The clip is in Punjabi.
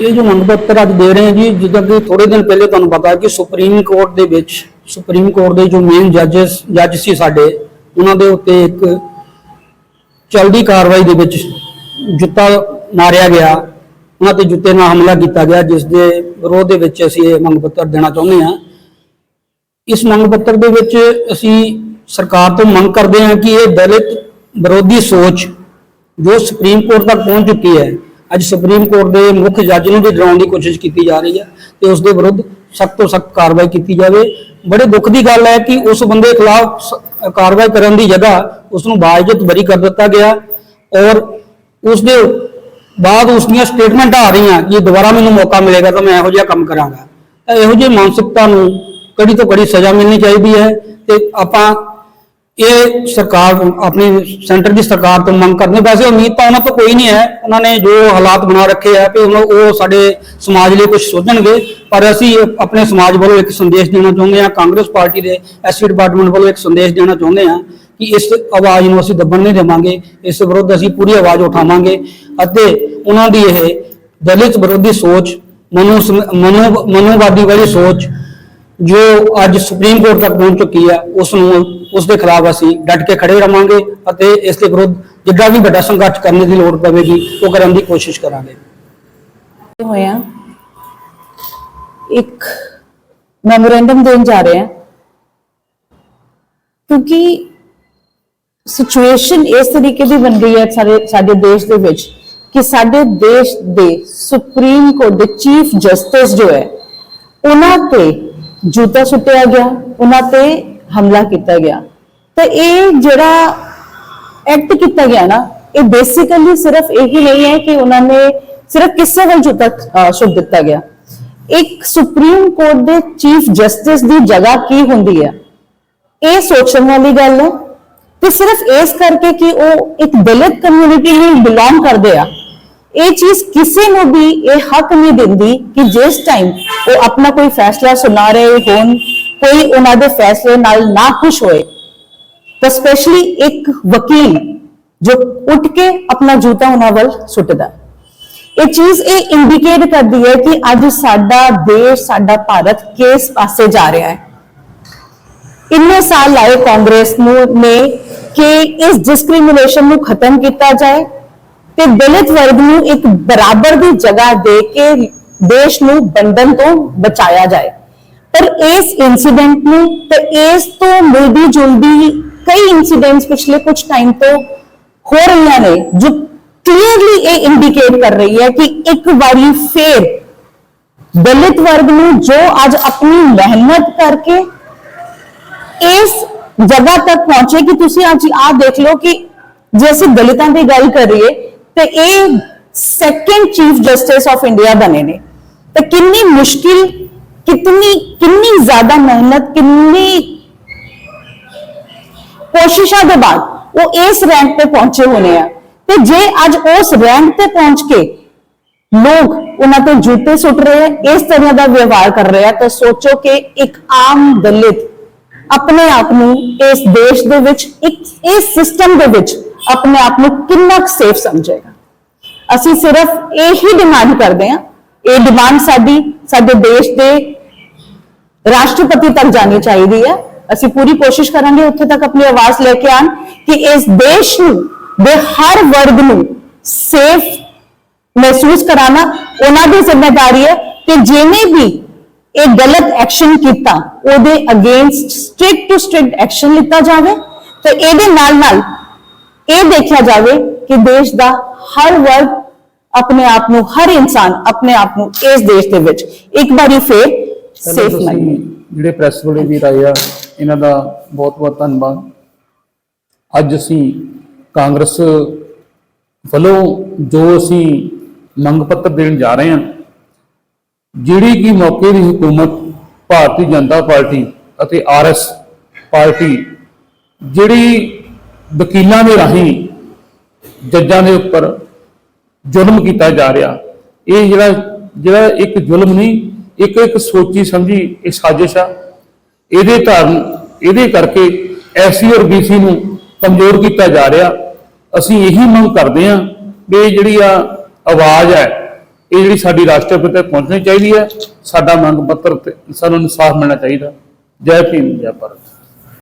ਇਹ ਜੋ ਮੰਗ ਪੱਤਰ ਅੱਜ ਦੇ ਰਹੇ ਹਾਂ ਜੀ, ਜਿੱਦਾਂ ਕਿ ਥੋੜੇ ਦਿਨ ਪਹਿਲੇ ਤੁਹਾਨੂੰ ਪਤਾ ਕਿ ਸੁਪਰੀਮ ਕੋਰਟ ਦੇ ਵਿੱਚ ਸੁਪਰੀਮ ਕੋਰਟ ਦੇ ਜੋ ਮੇਨ ਜੱਜਸ ਜੱਜ ਸੀ ਸਾਡੇ, ਉਹਨਾਂ ਦੇ ਉੱਤੇ ਇੱਕ ਚਲਦੀ ਕਾਰਵਾਈ ਦੇ ਵਿੱਚ ਜੁੱਤਾ ਮਾਰਿਆ ਗਿਆ। ਉਹਨਾਂ ਤੇ ਜੁੱਤੇ ਨਾਲ ਹਮਲਾ ਕੀਤਾ ਗਿਆ, ਜਿਸ ਦੇ ਵਿਰੋਧ ਦੇ ਵਿੱਚ ਅਸੀਂ ਇਹ ਮੰਗ ਪੱਤਰ ਦੇਣਾ ਚਾਹੁੰਦੇ ਹਾਂ। ਇਸ ਮੰਗ ਪੱਤਰ ਦੇ ਵਿੱਚ ਅਸੀਂ ਸਰਕਾਰ ਤੋਂ ਮੰਗ ਕਰਦੇ ਹਾਂ ਕਿ ਇਹ ਦਲਿਤ ਵਿਰੋਧੀ ਸੋਚ ਜੋ ਸੁਪਰੀਮ ਕੋਰਟ ਤੱਕ ਪਹੁੰਚ ਚੁੱਕੀ ਹੈ ਅੱਜ ਸੁਪਰੀਮ ਕੋਰਟ ਦੇ ਮੁੱਖ ਜੱਜ ਨੂੰ ਵੀ ਡਰਾਉਣ ਦੀ ਕੋਸ਼ਿਸ਼ ਕੀਤੀ ਜਾ ਰਹੀ ਹੈ ਤੇ ਉਸ ਦੇ ਵਿਰੁੱਧ ਸਖਤ ਤੋਂ ਸਖਤ ਕਾਰਵਾਈ ਕੀਤੀ ਜਾਵੇ। ਬੜੇ ਦੁੱਖ ਦੀ ਗੱਲ ਹੈ ਕਿ ਉਸ ਬੰਦੇ ਖਿਲਾਫ ਕਾਰਵਾਈ ਕਰਨ ਦੀ ਜਗ੍ਹਾ ਉਸ ਨੂੰ ਬਾਇਜ਼ਤ ਬਰੀ ਕਰ ਦਿੱਤਾ ਗਿਆ ਔਰ ਉਸ ਦੇ ਬਾਅਦ ਉਸ ਦੀਆਂ ਸਟੇਟਮੈਂਟਾਂ ਆ ਰਹੀਆਂ ਕਿ ਦੁਬਾਰਾ ਮੈਨੂੰ ਮੌਕਾ ਮਿਲੇਗਾ ਤਾਂ ਮੈਂ ਇਹੋ ਜਿਹਾ ਕੰਮ ਕਰਾਂਗਾ। ਇਹੋ ਜਿਹੀ ਮਾਨਸਿਕਤਾ ਨੂੰ ਕੜੀ ਤੋਂ ਕੜੀ ਸਜ਼ਾ ਮਿਲਣੀ ਚਾਹੀਦੀ ਹੈ ਤੇ ਆਪਾਂ ਇਹ ਸਰਕਾਰ ਆਪਣੀ ਸੈਂਟਰ ਦੀ ਸਰਕਾਰ ਤੋਂ ਮੰਗ ਕਰਦੇ ਵੈਸੇ ਉਮੀਦ ਤਾਂ ਉਹਨਾਂ ਤੋਂ ਕੋਈ ਨਹੀਂ ਹੈ। ਉਹਨਾਂ ਨੇ ਜੋ ਹਾਲਾਤ ਬਣਾ ਰੱਖੇ ਆ ਕਿ ਹੁਣ ਉਹ ਸਾਡੇ ਸਮਾਜ ਲਈ ਕੁਝ ਸੋਚਣਗੇ। ਪਰ ਅਸੀਂ ਆਪਣੇ ਸਮਾਜ ਵੱਲੋਂ ਇੱਕ ਸੰਦੇਸ਼ ਦੇਣਾ ਚਾਹੁੰਦੇ ਹਾਂ। ਕਾਂਗਰਸ ਪਾਰਟੀ ਦੇ ਐਸਸੀ ਡਿਪਾਰਟਮੈਂਟ ਵੱਲੋਂ ਇੱਕ ਸੰਦੇਸ਼ ਦੇਣਾ ਚਾਹੁੰਦੇ ਹਾਂ ਕਿ ਇਸ ਆਵਾਜ਼ ਨੂੰ ਅਸੀਂ ਦੱਬਣ ਨਹੀਂ ਦੇਵਾਂਗੇ। ਇਸ ਵਿਰੁੱਧ ਅਸੀਂ ਪੂਰੀ ਆਵਾਜ਼ ਉਠਾਵਾਂਗੇ। ਅਤੇ ਉਹਨਾਂ ਦੀ ਇਹ ਦਲਿਤ ਵਿਰੋਧੀ ਸੋਚ, ਮਨੋ ਮਨੋ, ਮਨੋਵਾਦੀ ਵਾਲੀ ਸੋਚ ਜੋ ਅੱਜ ਸੁਪਰੀਮ ਕੋਰਟ ਤੱਕ ਪਹੁੰਚ ਚੁੱਕੀ ਹੈ, ਉਸ ਨੂੰ ਉਸ ਦੇ ਖਿਲਾਫ ਅਸੀਂ ਡਟ ਕੇ ਖੜੇ ਰਵਾਂਗੇ ਅਤੇ ਇਸ ਦੇ ਵਿਰੁੱਧ ਜਿੱਦਾਂ ਵੀ ਵੱਡਾ ਸੰਘਰਸ਼ ਕਰਨ ਦੀ ਲੋੜ ਪਵੇਗੀ, ਉਹ ਕਰਨ ਦੀ ਕੋਸ਼ਿਸ਼ ਕਰਾਂਗੇ। ਹੋਇਆ। ਇੱਕ ਮੈਮੋਰੈਂਡਮ ਦੇਣ ਜਾ ਰਹੇ ਹਾਂ। ਕਿਉਂਕਿ ਸਿਚੁਏਸ਼ਨ ਇਸ ਤਰੀਕੇ ਦੀ ਬਣ ਗਈ ਹੈ ਸਾਡੇ ਸਾਡੇ ਦੇਸ਼ ਦੇ ਵਿੱਚ ਕਿ ਸਾਡੇ ਦੇਸ਼ ਦੇ ਸੁਪਰੀਮ ਕੋਰਟ ਦੇ ਚੀਫ ਜਸਟਿਸ ਜੋ ਹੈ, ਉਹਨਾਂ ਤੇ ਜੂਤਾ ਸੁੱਟਿਆ ਗਿਆ, ਉਹਨਾਂ ਤੇ ਹਮਲਾ ਕੀਤਾ ਗਿਆ ਤੇ ਇਹ ਜਿਹੜਾ ਐਕਟ ਕੀਤਾ ਗਿਆ ਨਾ ਇਹ ਬੇਸਿਕਲੀ ਸਿਰਫ ਇਹੀ ਨਹੀਂ ਹੈ ਕਿ ਉਹਨਾਂ ਨੇ ਸਿਰਫ ਕਿਸੇ ਵੱਲ ਜੁੱਤਾ ਅਹ, ਸੁੱਟ ਦਿੱਤਾ ਗਿਆ ਇੱਕ ਸੁਪਰੀਮ ਕੋਰਟ ਦੇ ਚੀਫ ਜਸਟਿਸ ਦੀ ਜਗ੍ਹਾ ਕੀ ਹੁੰਦੀ ਹੈ ਇਹ ਸੋਚਣ ਵਾਲੀ ਗੱਲ ਹੈ ਤੇ ਸਿਰਫ ਇਸ ਕਰਕੇ ਕਿ ਉਹ ਇੱਕ ਦਲਿਤ ਕਮਿਊਨਿਟੀ ਨੂੰ ਬਿਲੋਂਗ ਕਰਦੇ ਆ ਇਹ ਚੀਜ਼ ਕਿਸੇ ਨੂੰ ਵੀ ਇਹ ਹੱਕ ਨਹੀਂ ਦਿੰਦੀ ਕਿ ਜਿਸ ਟਾਈਮ ਉਹ ਆਪਣਾ ਕੋਈ ਫੈਸਲਾ ਸੁਣਾ ਰਹੇ ਹੋਣ ਕੋਈ ਉਹਨਾਂ ਦੇ ਫੈਸਲੇ ਨਾਲ ਨਾ ਖੁਸ਼ ਹੋਏ, ਤਾਂ ਸਪੈਸ਼ਲੀ ਇੱਕ ਵਕੀਲ ਜੋ ਉੱਠ ਕੇ ਆਪਣਾ ਜੂਤਾ ਉਹਨਾਂ ਵੱਲ ਸੁੱਟਦਾ। ਇਹ ਚੀਜ਼ ਇਹ ਇੰਡੀਕੇਟ ਕਰਦੀ ਹੈ ਕਿ ਅੱਜ ਸਾਡਾ ਦੇਸ਼, ਸਾਡਾ ਭਾਰਤ ਕਿਸ ਪਾਸੇ ਜਾ ਰਿਹਾ ਹੈ। ਇੰਨੇ ਸਾਲ ਲਾਏ ਕਾਂਗਰਸ ਨੂੰ, ਨੇ ਕਿ ਇਸ ਡਿਸਕ੍ਰਿਮੀਨੇਸ਼ਨ ਨੂੰ ਖਤਮ ਕੀਤਾ ਜਾਏ ਤੇ ਦਲਿਤ ਵਰਗ ਨੂੰ ਇੱਕ ਬਰਾਬਰ ਦੀ ਜਗ੍ਹਾ ਦੇ ਕੇ ਦੇਸ਼ ਨੂੰ ਬੰਧਨ ਤੋਂ ਬਚਾਇਆ ਜਾਏ। ਪਰ ਇਸ ਇਨਸੀਡੈਂਟ ਨੂੰ ਤੇ ਇਸ ਤੋਂ ਮਿਲਦੀ ਜੁਲਦੀ ਕਈ ਇਨਸੀਡੈਂਟਸ ਪਿਛਲੇ ਕੁਝ ਟਾਈਮ ਤੋਂ ਹੋ ਰਹੀਆਂ ਨੇ ਜੋ ਕਲੀਅਰਲੀ ਇਹ ਇੰਡੀਕੇਟ ਕਰ ਰਹੀ ਹੈ ਕਿ ਇੱਕ ਵਾਰੀ ਫੇਰ ਦਲਿਤ ਵਰਗ ਨੂੰ ਜੋ ਅੱਜ ਆਪਣੀ ਮਿਹਨਤ ਕਰਕੇ ਇਸ ਜਗ੍ਹਾ ਤੱਕ ਪਹੁੰਚੇ ਕਿ ਤੁਸੀਂ ਅੱਜ ਆਹ ਦੇਖ ਲਓ ਕਿ ਜੇ ਅਸੀਂ ਦਲਿਤਾਂ ਦੀ ਗੱਲ ਕਰੀਏ ਤੇ ਇਹ second chief justice of India ਬਣੇ ਨੇ ਤੇ ਕਿੰਨੀ ਮੁਸ਼ਕਿਲ ਕਿੰਨੀ ਕਿੰਨੀ ਜ਼ਿਆਦਾ ਮਿਹਨਤ, ਕਿੰਨੀ ਕੋਸ਼ਿਸ਼ਾਂ ਦੇ ਬਾਅਦ ਉਹ ਇਸ ਰੈਂਕ ਤੇ ਪਹੁੰਚੇ ਹੋਣੇ ਆ। ਤੇ ਜੇ ਅੱਜ ਉਸ ਰੈਂਕ ਤੇ ਪਹੁੰਚ ਕੇ ਲੋਕ ਉਹਨਾਂ ਤੇ ਜੂਤੇ ਸੁੱਟ ਰਹੇ ਆ, ਇਸ ਤਰ੍ਹਾਂ ਦਾ ਵਿਵਹਾਰ ਕਰ ਰਹੇ ਆ, ਤਾਂ ਸੋਚੋ ਕਿ ਇੱਕ ਆਮ ਦਲਿਤ ਆਪਣੇ ਆਪ ਨੂੰ ਇਸ ਦੇਸ਼ ਦੇ ਵਿੱਚ, ਇੱਕ, ਇਸ ਸਿਸਟਮ ਦੇ ਵਿੱਚ ਆਪਣੇ ਆਪ ਨੂੰ ਕਿੰਨਾ ਸੇਫ ਸਮਝੇਗਾ। ਅਸੀਂ ਸਿਰਫ ਇਹੀ ਡਿਮਾਂਡ ਕਰਦੇ ਹਾਂ ਇਹ ਡਿਮਾਂਡ ਸਾਡੀ, ਸਾਡੇ ਦੇਸ਼ ਦੇ ਰਾਸ਼ਟਰਪਤੀ ਤੱਕ ਜਾਣੀ ਚਾਹੀਦੀ ਹੈ। ਅਸੀਂ ਪੂਰੀ ਕੋਸ਼ਿਸ਼ ਕਰਾਂਗੇ ਉੱਥੇ ਤੱਕ ਆਪਣੀ ਆਵਾਜ਼ ਲੈ ਕੇ ਆਣ ਕਿ ਇਸ ਦੇਸ਼ ਨੂੰ, ਦੇ ਹਰ ਵਰਗ ਨੂੰ ਸੇਫ ਮਹਿਸੂਸ ਕਰਾਣਾ ਉਹਨਾਂ ਦੀ ਜ਼ਿੰਮੇਵਾਰੀ ਹੈ ਕਿ ਜਿਹਨੇ ਵੀ ਇਹ ਗਲਤ ਐਕਸ਼ਨ ਕੀਤਾ, ਉਹਦੇ against strict to strict action ਲਿੱਤਾ ਜਾਵੇ ਤੇ ਇਹਦੇ ਨਾਲ ਨਾਲ ਇਹ ਦੇਖਿਆ ਜਾਵੇ ਕਿ ਦੇਸ਼ ਦਾ ਹਰ ਵਰਗ ਆਪਣੇ ਆਪ ਨੂੰ, ਹਰ ਇਨਸਾਨ ਆਪਣੇ ਆਪ ਨੂੰ ਇਸ ਦੇਸ਼ ਦੇ ਵਿੱਚ ਇੱਕ ਵਾਰੀ ਫੇਰ ਚਲੋ ਸੇਫ ਤੁਸੀਂ ਮੰਨੇ ਜਿਹੜੇ ਪ੍ਰੈਸ ਵਾਲੇ ਵੀਰ ਆਏ ਆ ਇਹਨਾਂ ਦਾ ਬਹੁਤ ਬਹੁਤ ਧੰਨਵਾਦ। ਅੱਜ ਅਸੀਂ ਕਾਂਗਰਸ ਵੱਲੋਂ ਜੋ ਅਸੀਂ ਮੰਗ ਪੱਤਰ ਦੇਣ ਜਾ ਰਹੇ ਹਾਂ ਜਿਹੜੀ ਕਿ ਮੌਕੇ ਦੀ ਹਕੂਮਤ ਭਾਰਤੀ ਜਨਤਾ ਪਾਰਟੀ ਅਤੇ ਆਰਐਸ ਪਾਰਟੀ ਜਿਹੜੀ ਵਕੀਲਾਂ ਦੇ ਰਾਹੀਂ ਜੱਜਾਂ ਦੇ ਉੱਪਰ ਜ਼ੁਲਮ ਕੀਤਾ ਜਾ ਰਿਹਾ ਇਹ ਜਿਹੜਾ ਜਿਹੜਾ ਇੱਕ ਜ਼ੁਲਮ ਨਹੀਂ ਇੱਕ ਇੱਕ ਸੋਚੀ ਸਮਝੀ ਇਹ ਸਾਜ਼ਿਸ਼ ਆ। ਇਹਦੇ ਧਾਰਨ, ਇਹਦੇ ਕਰਕੇ ਐਸਸੀ ਔਰ ਬੀਸੀ ਨੂੰ ਕਮਜ਼ੋਰ ਕੀਤਾ ਜਾ ਰਿਹਾ। ਅਸੀਂ ਇਹੀ ਮੰਗ ਕਰਦੇ ਹਾਂ ਵੀ ਇਹ ਜਿਹੜੀ ਆ ਆਵਾਜ਼ ਹੈ, ਇਹ ਜਿਹੜੀ ਸਾਡੀ ਰਾਸ਼ਟਰਪਤੀ ਤੱਕ ਪਹੁੰਚਣੀ ਚਾਹੀਦੀ ਹੈ। ਸਾਡਾ ਮੰਗ ਪੱਤਰ ਤੇ ਸਾਨੂੰ ਇਨਸਾਫ ਮਿਲਣਾ ਚਾਹੀਦਾ। ਜੈ ਭੀਮ, ਜੈ ਭਾਰਤ।